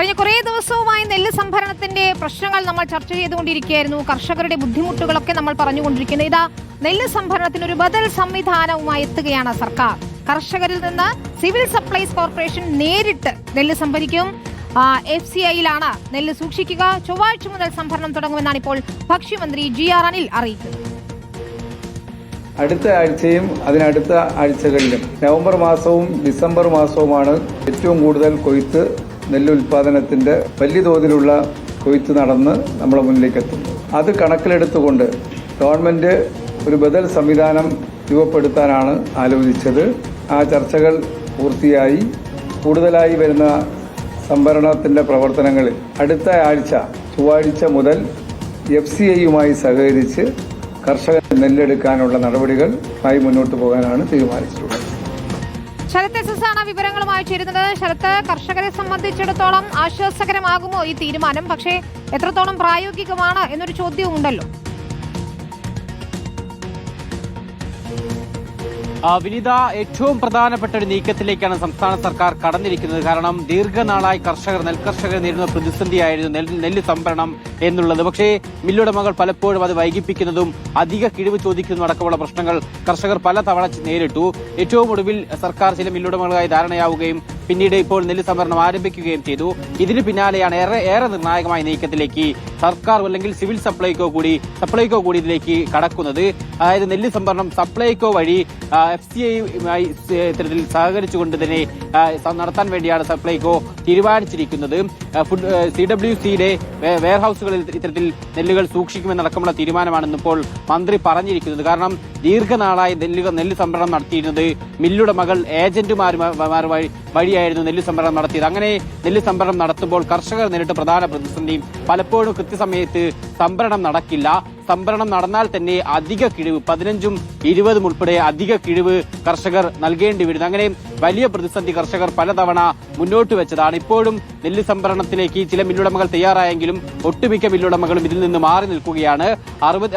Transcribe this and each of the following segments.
കഴിഞ്ഞ കുറേ ദിവസവുമായി നെല്ല് സംഭരണത്തിന്റെ പ്രശ്നങ്ങൾ നമ്മൾ ചർച്ച ചെയ്തുകൊണ്ടിരിക്കുകയായിരുന്നു. കർഷകരുടെ ബുദ്ധിമുട്ടുകളൊക്കെ നമ്മൾ പറഞ്ഞുകൊണ്ടിരിക്കുന്നത് ഇതാ നെല്ല് സംഭരണത്തിന് ഒരു ബദൽ സംവിധാനവുമായി എത്തുകയാണ് സർക്കാർ. കർഷകരിൽ നിന്ന് സിവിൽ സപ്ലൈസ് കോർപ്പറേഷൻ നേരിട്ട് നെല്ല് സംഭരിക്കും. എഫ് സി ഐയിലാണ് നെല്ല് സൂക്ഷിക്കുക. ചൊവ്വാഴ്ച മുതൽ സംഭരണം തുടങ്ങുമെന്നാണ് ഇപ്പോൾ ഭക്ഷ്യമന്ത്രി ജി ആർ അനിൽ അറിയിച്ചത് അടുത്ത ആഴ്ചയും അതിനടുത്ത ആഴ്ചകളിലും നവംബർ മാസവും ഡിസംബർ മാസവുമാണ് ഏറ്റവും കൂടുതൽ കൊയ്ത്ത് നെല്ല് ഉൽപ്പാദനത്തിന്റെ വലിയ തോതിലുള്ള കൊയ്ത്ത് നടന്ന് നമ്മുടെ മുന്നിലേക്ക് എത്തുന്നു അത് കണക്കിലെടുത്തുകൊണ്ട് ഗവൺമെന്റ് ഒരു ബദൽ സംവിധാനം രൂപപ്പെടുത്താനാണ് ആലോചിച്ചത്. ആ ചർച്ചകൾ പൂർത്തിയായി. കൂടുതലായി വരുന്ന സംഭരണത്തിന്റെ പ്രവർത്തനങ്ങളിൽ അടുത്ത ആഴ്ച ചൊവ്വാഴ്ച മുതൽ എഫ് സി ഐയുമായി സഹകരിച്ച് കർഷകർ നെല്ലെടുക്കാനുള്ള നടപടികൾ ആയി മുന്നോട്ട് പോകാനാണ് തീരുമാനിച്ചിട്ടുള്ളത്. ശരത് എസ് ആണ് വിവരങ്ങളുമായി ചേരുന്നത്. ശരത്ത് കർഷകരെ സംബന്ധിച്ചിടത്തോളം ആശ്വാസകരമാകുമോ ഈ തീരുമാനം? പക്ഷേ എത്രത്തോളം പ്രായോഗികമാണ് എന്നൊരു ചോദ്യവും ഉണ്ടല്ലോ വിനീത ഏറ്റവും പ്രധാനപ്പെട്ട ഒരു നീക്കത്തിലേക്കാണ് സംസ്ഥാന സർക്കാർ കടന്നിരിക്കുന്നത്. കാരണം ദീർഘനാളായി കർഷകർ നെൽകർഷകർ നേരിടുന്ന പ്രതിസന്ധിയായിരുന്നു നെല്ല് സംഭരണം എന്നുള്ളത്. പക്ഷേ മില്ലുടമകൾ പലപ്പോഴും അത് വൈകിപ്പിക്കുന്നതും അധിക കിഴിവ് ചോദിക്കുന്നതും അടക്കമുള്ള പ്രശ്നങ്ങൾ കർഷകർ പല തവണ നേരിട്ടു. ഏറ്റവും ഒടുവിൽ സർക്കാർ ചില മില്ലുടമകളുമായി ധാരണയാവുകയും പിന്നീട് ഇപ്പോൾ നെല്ല് സംഭരണം ആരംഭിക്കുകയും ചെയ്തു. ഇതിന് പിന്നാലെയാണ് ഏറെ ഏറെ നിർണായകമായ നീക്കത്തിലേക്ക് സർക്കാർ അല്ലെങ്കിൽ സിവിൽ സപ്ലൈകോ കൂടി സപ്ലൈകോ കൂടി ഇതിലേക്ക് കടക്കുന്നത്. അതായത് നെല്ല് സംഭരണം സപ്ലൈകോ വഴി എഫ് സി ഐയുമായി ഇത്തരത്തിൽ സഹകരിച്ചുകൊണ്ട് തന്നെ നടത്താൻ വേണ്ടിയാണ് സപ്ലൈകോ തീരുമാനിച്ചിരിക്കുന്നത്. ഫുഡ് സി ഡബ്ല്യു സിയുടെ വെയർഹൌസുകളിൽ ഇത്തരത്തിൽ നെല്ലുകൾ സൂക്ഷിക്കുമെന്നടക്കമുള്ള തീരുമാനമാണെന്നിപ്പോൾ മന്ത്രി പറഞ്ഞിരിക്കുന്നത്. കാരണം ദീർഘനാളായി നെല്ലുകൾ നെല്ല് സംഭരണം നടത്തിയിരുന്നത് മില്ലുടമകൾ ഏജന്റുമാരുമാർ വഴി വഴിയായിരുന്നു നെല്ല് സംഭരണം നടത്തിയത്. അങ്ങനെ നെല്ല് സംഭരണം നടത്തുമ്പോൾ കർഷകർ നേരിട്ട് പ്രധാന പ്രതിസന്ധിയും പലപ്പോഴും കൃത്യസമയത്ത് സംഭരണം നടക്കില്ല. സംഭരണം നടന്നാൽ തന്നെ അധിക കിഴിവ് പതിനഞ്ചും ഇരുപതും ഉൾപ്പെടെ അധിക കിഴിവ് കർഷകർ നൽകേണ്ടി വരുന്നു. അങ്ങനെ വലിയ പ്രതിസന്ധി കർഷകർ പലതവണ മുന്നോട്ട് വെച്ചതാണ്. ഇപ്പോഴും നെല്ല് സംഭരണത്തിലേക്ക് ചില മില്ലുടമകൾ തയ്യാറായെങ്കിലും ഒട്ടുമിക്ക മില്ലുടമകളും ഇതിൽ നിന്ന് മാറി നിൽക്കുകയാണ്. അറുപത്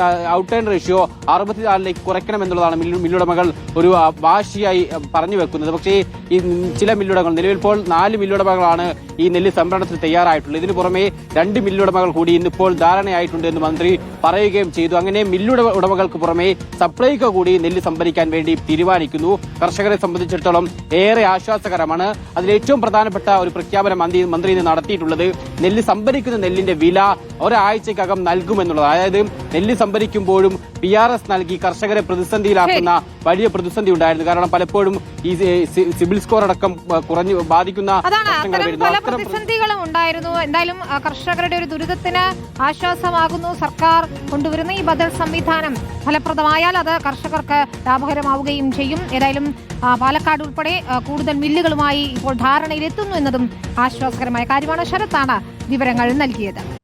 ആൻഡ് റേഷ്യോ അറുപത്തിനാലിലേക്ക് കുറയ്ക്കണമെന്നുള്ളതാണ് മില്ലു മില്ലുടമകൾ ഒരു വാശിയായി പറഞ്ഞു വെക്കുന്നത്. പക്ഷേ ഈ ചില മില്ലുടമകൾ നിലവിൽ ഇപ്പോൾ നാല് മില്ലുടമകളാണ് ഈ നെല്ല് സംഭരണത്തിന് തയ്യാറായിട്ടുള്ളത്. ഇതിനു പുറമെ രണ്ട് മില്ലുടമകൾ കൂടി ഇന്നിപ്പോൾ ധാരണയായിട്ടുണ്ട് എന്ന് മന്ത്രി പറയുകയും ചെയ്തു. അങ്ങനെ മില്ലുട ഉടമകൾക്ക് പുറമെ സപ്ലൈകോ കൂടി നെല്ല് സംഭരിക്കാൻ വേണ്ടി തീരുമാനിക്കുന്നു. കർഷകരെ സംബന്ധിച്ചിടത്തോളം ഏറെ ആശ്വാസകരമാണ്. അതിൽ ഏറ്റവും പ്രധാനപ്പെട്ട ഒരു പ്രഖ്യാപനം മന്ത്രി മന്ത്രി ഇന്ന് നടത്തിയിട്ടുള്ളത് നെല്ല് സംഭരിക്കുന്ന നെല്ലിന്റെ വില ഒരാഴ്ചക്കകം നൽകുമെന്നുള്ളത്. അതായത് നെല്ല് സംഭരിക്കുമ്പോഴും പി ആർ എസ് നൽകി കർഷകരെ പ്രതിസന്ധിയിലാക്കുന്ന വലിയ പ്രതിസന്ധി ഉണ്ടായിരുന്നു. കാരണം പലപ്പോഴും ഈ സിവിൽ സിബിൽ സ്കോർ അടക്കം കുറഞ്ഞു ബാധിക്കുന്ന പ്രതിസന്ധികളും ഉണ്ടായിരുന്നു. എന്തായാലും കർഷകരുടെ ഒരു ദുരിതത്തിന് ആശ്വാസമാകുന്നു. സർക്കാർ കൊണ്ടുവരുന്ന ഈ ബദൽ സംവിധാനം ഫലപ്രദമായാൽ അത് കർഷകർക്ക് ലാഭകരമാവുകയും ചെയ്യും. ഏതായാലും പാലക്കാട് ഉൾപ്പെടെ കൂടുതൽ മില്ലുകളുമായി ഇപ്പോൾ ധാരണയിലെത്തുന്നു എന്നതും ആശ്വാസകരമായ കാര്യമാണ്. ശരത്താണ് വിവരങ്ങൾ നൽകിയത്.